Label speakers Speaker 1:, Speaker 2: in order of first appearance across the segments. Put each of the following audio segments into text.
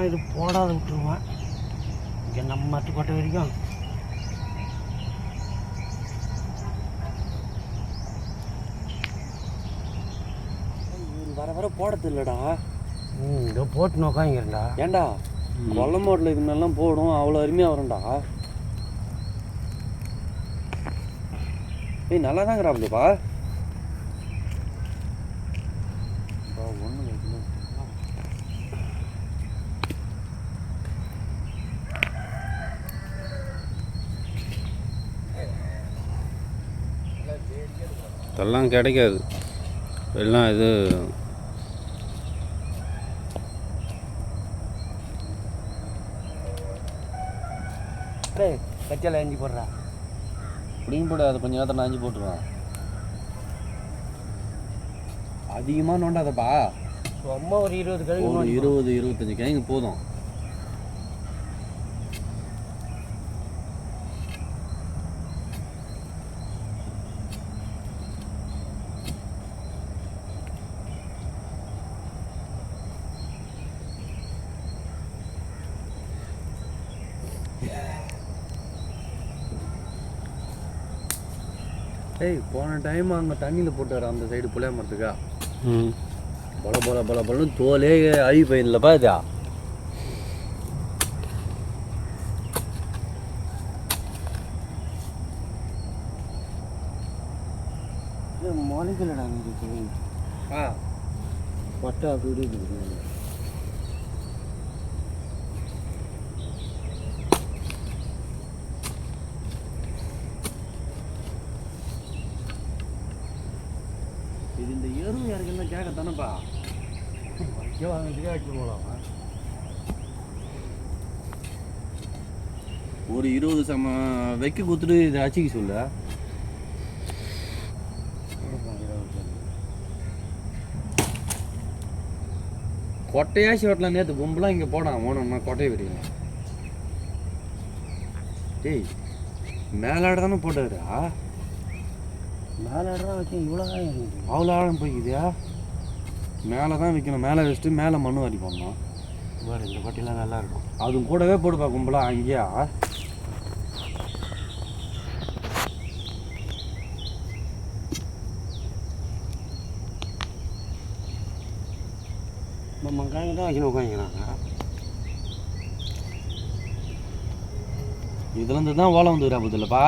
Speaker 1: சும்மா இது போடாத விட்டுருவேன். இங்கே நம்ம மட்டுப்பட்ட வரைக்கும்.
Speaker 2: வர வர போடுறது இல்லடா.
Speaker 1: ம் இதோ போட்டு நோக்காங்கிறேன்டா
Speaker 2: ஏன்டா? கொல்ல மோட்டில் இது மாதிரிலாம் போடும். அவ்வளோ அருமையாக வரும்டா. ஏய் நல்லா தாங்கிறாப்லப்பா ஒன்றும்
Speaker 3: இதெல்லாம் கிடைக்காது. எல்லாம் இது
Speaker 1: கச்சால அஞ்சு போடுறா.
Speaker 2: இப்படியும் போடு அதை கொஞ்சம் நேரத்தில் அஞ்சு போட்டுருவான். அதிகமாக நோண்டாதப்பா.
Speaker 1: சும்மா ஒரு இருபது போ.
Speaker 2: இருபது இருபத்தஞ்சு கிழங்கு போதும். ஏய் போன டைம் அங்கே தண்ணியில் போட்டார் அந்த சைடு புளிய மரத்துக்கா?
Speaker 3: ம்.
Speaker 2: பல பல பல பலன்னு தோலே அழுகி போயிருந்தப்பா இதா
Speaker 1: முளைக்கலடா இருக்கு
Speaker 2: ஆ.
Speaker 1: பட்டை அப்படி இருக்குது
Speaker 2: இது இந்த எருவு யாருக்குன்னு கேட்கத்தானப்பா
Speaker 1: வைக்க வாங்கிட்டு வச்சு போகலாம்
Speaker 2: ஒரு இருபது சம வைக்க கொடுத்துட்டு இதை அச்சிக்க சொல்ல. கொட்டையாச்சு வெட்டலாம் நேற்று பொம்பெலாம் இங்கே போடான் ஓனம்னா கொட்டையை வெட்டிக்கலாம் டேய் மேலாட தானே போட்டாருடா.
Speaker 1: மேலே இடம் வச்சு இவ்வளோ தான்
Speaker 2: அவ்வளோ ஆழம் போய்க்குதியா? மேலே தான் வைக்கணும். மேலே வச்சுட்டு மேலே மண்ணு வாரி போடணும்?
Speaker 1: பாரு இந்த பட்டிலாம் நல்லா இருக்கும்.
Speaker 2: அதுவும் கூடவே போடுப்பா கும்பலா. அங்கேயா?
Speaker 1: நம்ம மங்காயம் தான் வச்சு உட்காந்துக்கிறாங்க.
Speaker 2: இதுலேருந்து தான் ஓலை வந்து இல்லப்பா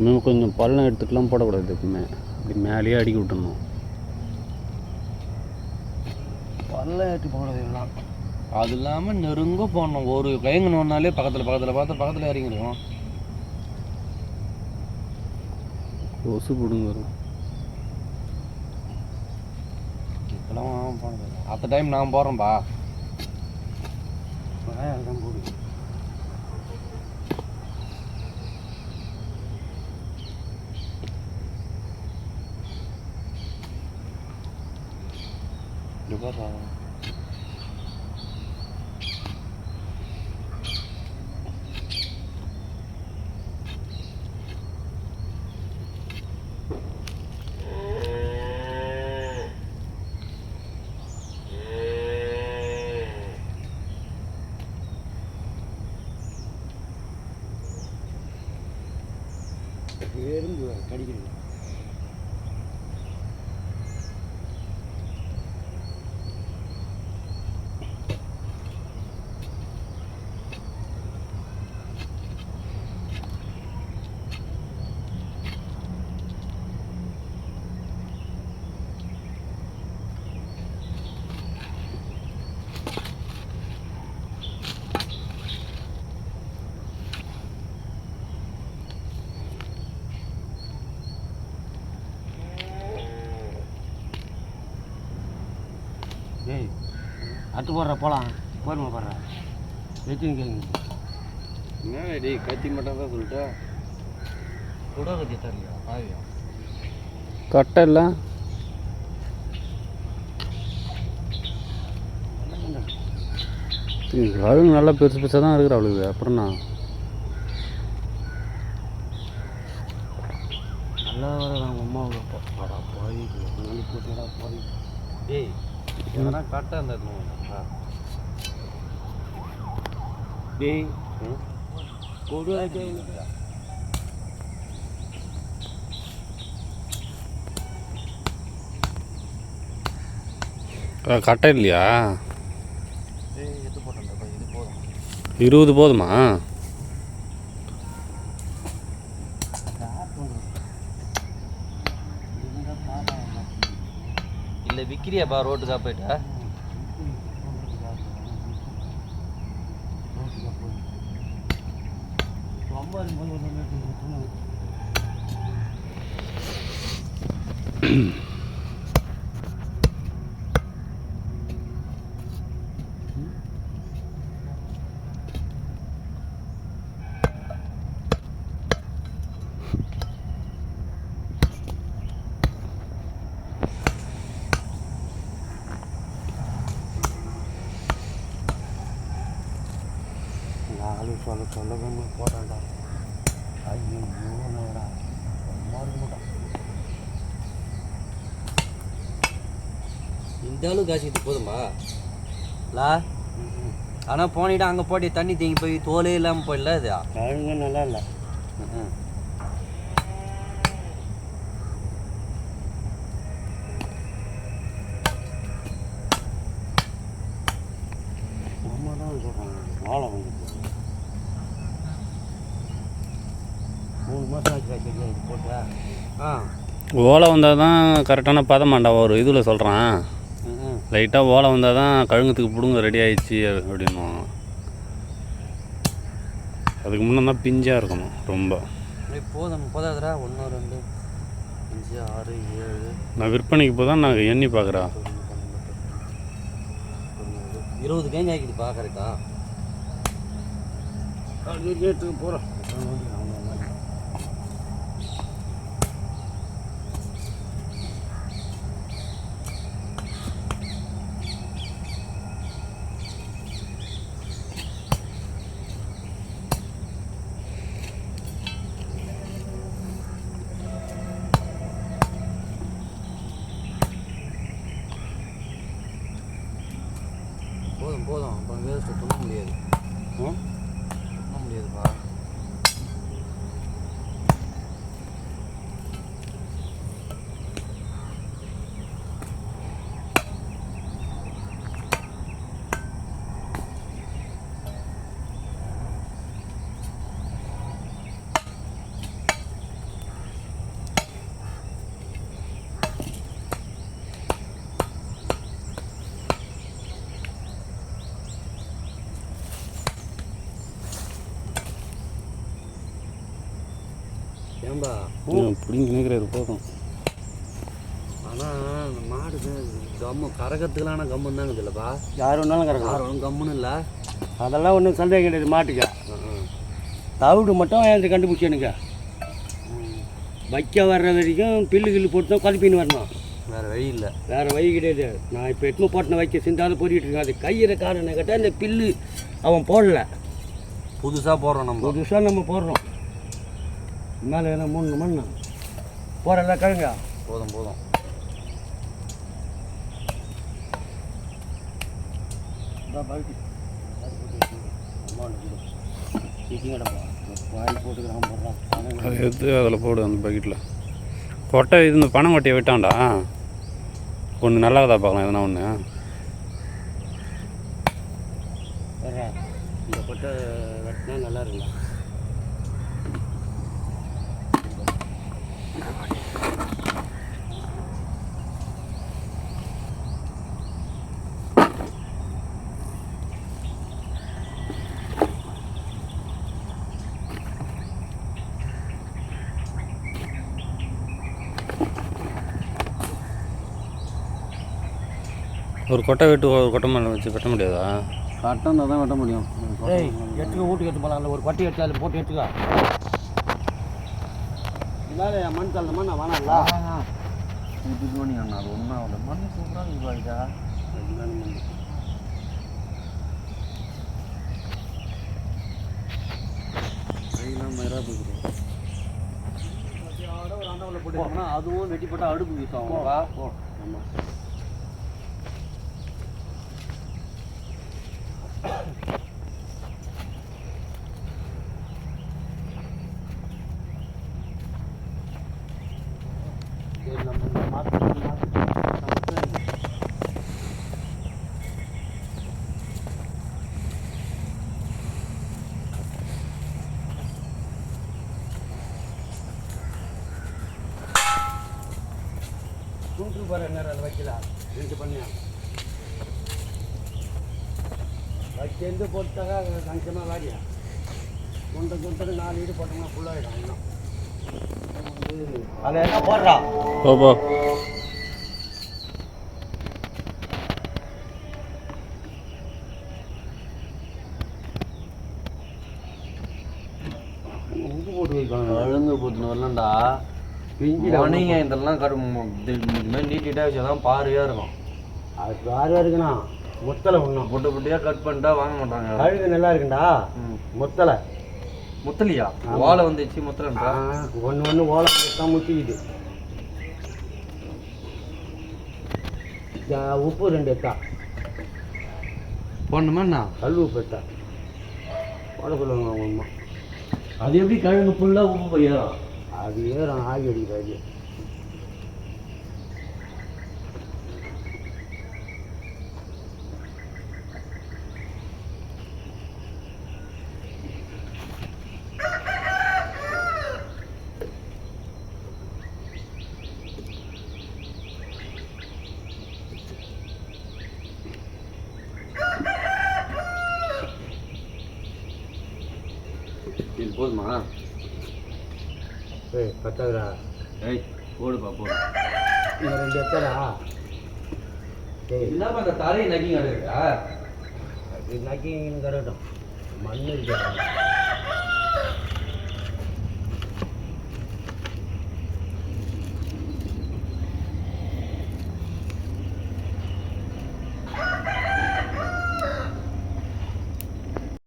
Speaker 3: எப்பவுமே கொஞ்சம் பள்ளம் எடுத்துட்டுலாம் போடக்கூடாது எப்பவுமே இப்படி மேலேயே அடிக்கி விட்டுணும்
Speaker 1: பல்ல ஏற்றி போடுறது எல்லாம்
Speaker 2: அது இல்லாமல் நெருங்க போடணும். ஒரு கயங்கணுன்னாலே பக்கத்தில் பக்கத்தில் பார்த்து பக்கத்தில் இறங்கிடுவோம்
Speaker 3: கொசு பிடுங்குறோம்
Speaker 2: இப்போலாம் போனது அத்த டைம் நான் போடுறேன்ப்பா
Speaker 1: வெங்காயம் தான் போடு
Speaker 2: இது பாரு.
Speaker 1: எறும்பு வேற கடிக்கிறது டேய் அட்டு போடுற போகலாம் போருமா போடுற வெட்டின்னு கேங்க.
Speaker 2: என்ன டேய் கத்தி மட்டும் தான் சொல்லிட்டா.
Speaker 1: கூட கட்டி தரலையா ஆவியா
Speaker 3: கட்டை இல்லை கழுகு நல்லா பெருசு பெருசாக தான் இருக்கிற அவளுக்கு. அப்புறம் நான்
Speaker 1: நல்லா வர அவங்க அம்மாவுக்கு. படா போய் போய்
Speaker 2: டேய் எதனா கரெக்டாக இருந்தா
Speaker 1: டேய் கொடு அது
Speaker 3: கட்டை இல்லையா? இருபது போதுமா?
Speaker 2: இல்லை விற்கிறியாப்பா ரோட்டுக்கா போயிட்டா
Speaker 1: ரொம்ப நாலு சொல்ல சொல்ல வேணும் போட்டான்டா ஐயோ மாறுமுடா
Speaker 2: இந்த அளவு காசு இது போதும்பா லா ஆனால் போனிட்டு அங்கே போட்டு தண்ணி தேங்கி போய் தோலே இல்லாமல் போயிடல இது
Speaker 1: கழுங்க நல்லா இல்லை
Speaker 2: ம்ம்.
Speaker 1: நம்ம தான் சொல்கிறாங்க வாழை வந்து மூணு மாதம் ஆச்சு வச்சுருக்கேன் இது போட்டா
Speaker 2: ஆ
Speaker 3: ஓலை வந்தால் தான் கரெக்டான பதமாண்டா ஒரு இதில் சொல்கிறான். லைட்டாக ஓலை வந்தால் தான் கழுங்குறதுக்கு பிடுங்க ரெடி ஆயிடுச்சு அப்படின்னுவாங்க அதுக்கு முன்னே தான் பிஞ்சாக இருக்கணும் ரொம்ப.
Speaker 2: போதும் போதாதுடா. ஒன்று ரெண்டு அஞ்சு ஆறு ஏழு.
Speaker 3: நான் விற்பனைக்கு போய் தான் நான் எண்ணி
Speaker 2: பதிமூணு, இருபது கேஞ்சி ஆக்கிதுப்பா கரெக்டா
Speaker 1: அது ரேட்டுக்கு போகிறோம்
Speaker 2: போதும் போதும். அப்போ வேஸ்ட்டு பண்ண முடியாது. பண்ண முடியாதுப்பா. ஏன்பா
Speaker 3: பிடிங்கி நிற்கிறது போதும்.
Speaker 2: ஆனால் அந்த மாடு கம்மு கறக்கிறதுக்கெல்லாம் கம்மு தாங்க இல்லைப்பா
Speaker 1: யார் வேணாலும் கிடக்கலாம்
Speaker 2: யாரும் கம்முன்னு இல்லை.
Speaker 1: அதெல்லாம் ஒன்றும் சந்தேகம் கிடையாது மாட்டுக்க. தவிடு மட்டும் எழுந்து கண்டுபிடிச்சி எனக்கு? வைக்க வர்ற வரைக்கும் பில்லு கில்லு போட்டு தான் கலப்பின்னு வரணும்.
Speaker 2: வேறு வழி இல்லை.
Speaker 1: வேறு வழி கிடையாது. நான் இப்போ எட்டுமே போட்டின வைக்க சிந்தாலும் பொறிக்கிட்டு இருக்கேன். அது கையிற காரணம் கேட்டால் இந்த பில்லு அவன் போடல.
Speaker 2: புதுசாக போடுறோம் நம்ம.
Speaker 1: புதுசாக நம்ம போடுறோம். மேலே என்ன மூணு மண் போகிறல்ல கிழங்க.
Speaker 2: போதும் போதும்.
Speaker 3: அதை எடுத்து அதில் போடு அந்த பக்கெட்டில் கொட்டை இது இந்த பனை கொட்டையை விட்டான்டா. ஒன்று நல்லாதா பார்க்கலாம் எதனா ஒன்று
Speaker 1: இந்த கொட்டை வெட்டினா நல்லா இருக்குல்ல
Speaker 3: ஒரு கொட்டை வெட்டு ஒரு கொட்டை மேலே வச்சு கட்ட முடியாதா?
Speaker 2: கட்டம் தான் வெட்ட முடியும்.
Speaker 1: எட்டுக்கு வீட்டுக்கு எட்டு போகலாம் ஒரு கொட்டை எடுத்து அதில் போட்டு எடுத்துக்கா. இல்லாத மண் தள்ள மண் வேணாம்ல
Speaker 2: இது அண்ணா அது ஒன்றா ஆகல. மண் சூப்பராக இருப்பாருக்கா கையெல்லாம் மயிராக போய்க்கிறோம் ஒரு அண்டாவில் அதுவும் வெட்டி போட்டால் அடுப்பு யூஸ் ஆகும்
Speaker 1: ஆமாம் பாரு என்ன அதை வைக்கலாம் ரெண்டு பண்ணியா? வச்சு போட்டாக்கா கணிசமாக வாடியா தொண்டை தொண்டை நாலு வீடு போட்டோம்னா ஃபுல்லாகிடும் இன்னும் அதில் என்ன போடுறா?
Speaker 3: போ.
Speaker 2: உடனே இதெல்லாம் கரு இது மாதிரி நீட்டிட்டா வச்சாதான் பாரியாக இருக்கும்.
Speaker 1: அது வேறு இருக்குண்ணா. முத்தலை ஒன்றும்
Speaker 2: புட்டு புட்டியாக கட் பண்ணிட்டா வாங்க மாட்டாங்க.
Speaker 1: கழுகு நல்லா இருக்குண்டா. முத்தலை.
Speaker 2: முத்தலியா. ஓலை வந்துச்சு முத்தலன்றா?
Speaker 1: ஒன்று ஒன்று ஓலை தான் முத்திக்குது. உப்பு ரெண்டு எக்கா.
Speaker 2: போடணுமாண்ணா
Speaker 1: கல் உப்பு எக்கா. போட சொல்லுவாங்க அம்மா.
Speaker 2: அது எப்படி கழுங்கு ஃபுல்லாக உப்பு போயிடும்
Speaker 1: அது ஏறும் ஆகி அடிக்கிறாரு ஏய் பத்தாதுடா
Speaker 2: ஏய் போடுப்பா போடு.
Speaker 1: இந்த ரெண்டு எக்கடா ஏய்.
Speaker 2: இல்லாம அந்த தரையை நக்கி கிடக்குறா
Speaker 1: அது நக்கி கரட்டும் மண் இருக்கு.